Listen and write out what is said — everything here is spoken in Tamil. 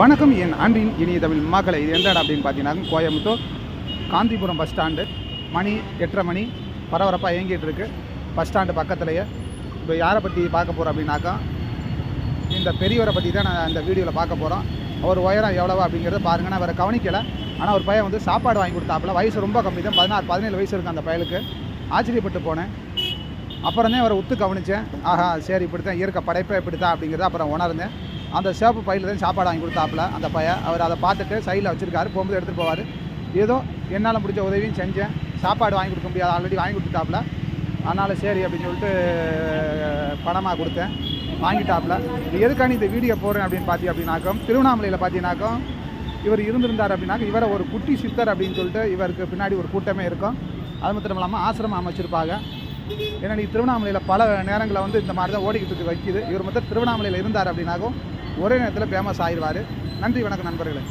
வணக்கம் என் அன்பின் இனிய தமிழ் மக்களை. இது எந்த இடம் அப்படின்னு பார்த்தீங்கன்னா கோயம்புத்தூர் காந்திபுரம் பஸ் ஸ்டாண்டு. மணி எட்டரை மணி பரபரப்பாக இயங்கிட்டு இருக்கு. பஸ் ஸ்டாண்டு பக்கத்துலேயே. இப்போ யாரை பற்றி பார்க்க போகிறோம் அப்படின்னாக்கா இந்த பெரியவரை பற்றி தான் நான் இந்த வீடியோவில் பார்க்க போகிறோம் அவர் உயரம் எவ்வளவா அப்படிங்கிறத பாருங்க. நான் அவரை கவனிக்கலை. ஆனால் ஒரு பையன் வந்து சாப்பாடு வாங்கி கொடுத்தாப்புல. வயசு ரொம்ப கம்மி தான். பதினாறு பதினேழு வயசு இருக்குது அந்த பயலுக்கு. ஆச்சரியப்பட்டு போனேன். அப்புறம் தான் அவரை உத்து கவனித்தேன் ஆஹா சரி இப்படி தான் இயற்கை படைப்பே இப்படி தான் அப்படிங்கிறத அப்புறம் உணர்ந்தேன். அந்த சேப்பு பையில் தான் சாப்பாடு வாங்கி கொடுத்தாப்புல அந்த பையன். அவர் அதை பார்த்துட்டு சைடில் வச்சுருக்காரு போகும்போது எடுத்துகிட்டு போவார். ஏதோ என்னால் முடிஞ்ச உதவியும் செஞ்சேன். சாப்பாடு வாங்கி கொடுக்க முடியாது ஆல்ரெடி வாங்கி கொடுத்துட்டாப்புல. அதனால் சரி அப்படின்னு சொல்லிட்டு பணமாக கொடுத்தேன். வாங்கிட்டாப்புல. இது எதுக்காண்டி இந்த வீடியோ போடுறேன் அப்படின்னு பார்த்தி அப்படின்னாக்கம் திருவண்ணாமலையில் பார்த்தீங்கன்னாக்கம் இவர் இருந்திருந்தார் அப்படின்னாக்க இவரை ஒரு குட்டி சித்தர் அப்படின்னு சொல்லிட்டு இவருக்கு பின்னாடி ஒரு கூட்டமே இருக்கும். அது மட்டும் இல்லாமல் ஆசிரமம் அமைச்சிருப்பாங்க. ஏன்னா நீ திருவண்ணாமலையில் பல நேரங்களில் வந்து இந்த மாதிரி தான் ஓடிக்கிட்டு வைக்கிது வைக்குது. இவர் மொத்தம் திருவண்ணாமலையில் இருந்தார் அப்படின்னாக்கும் ஒரே நேரத்தில் ஃபேமஸ் ஆயிடுவார். நன்றி வணக்கம் நண்பர்களே.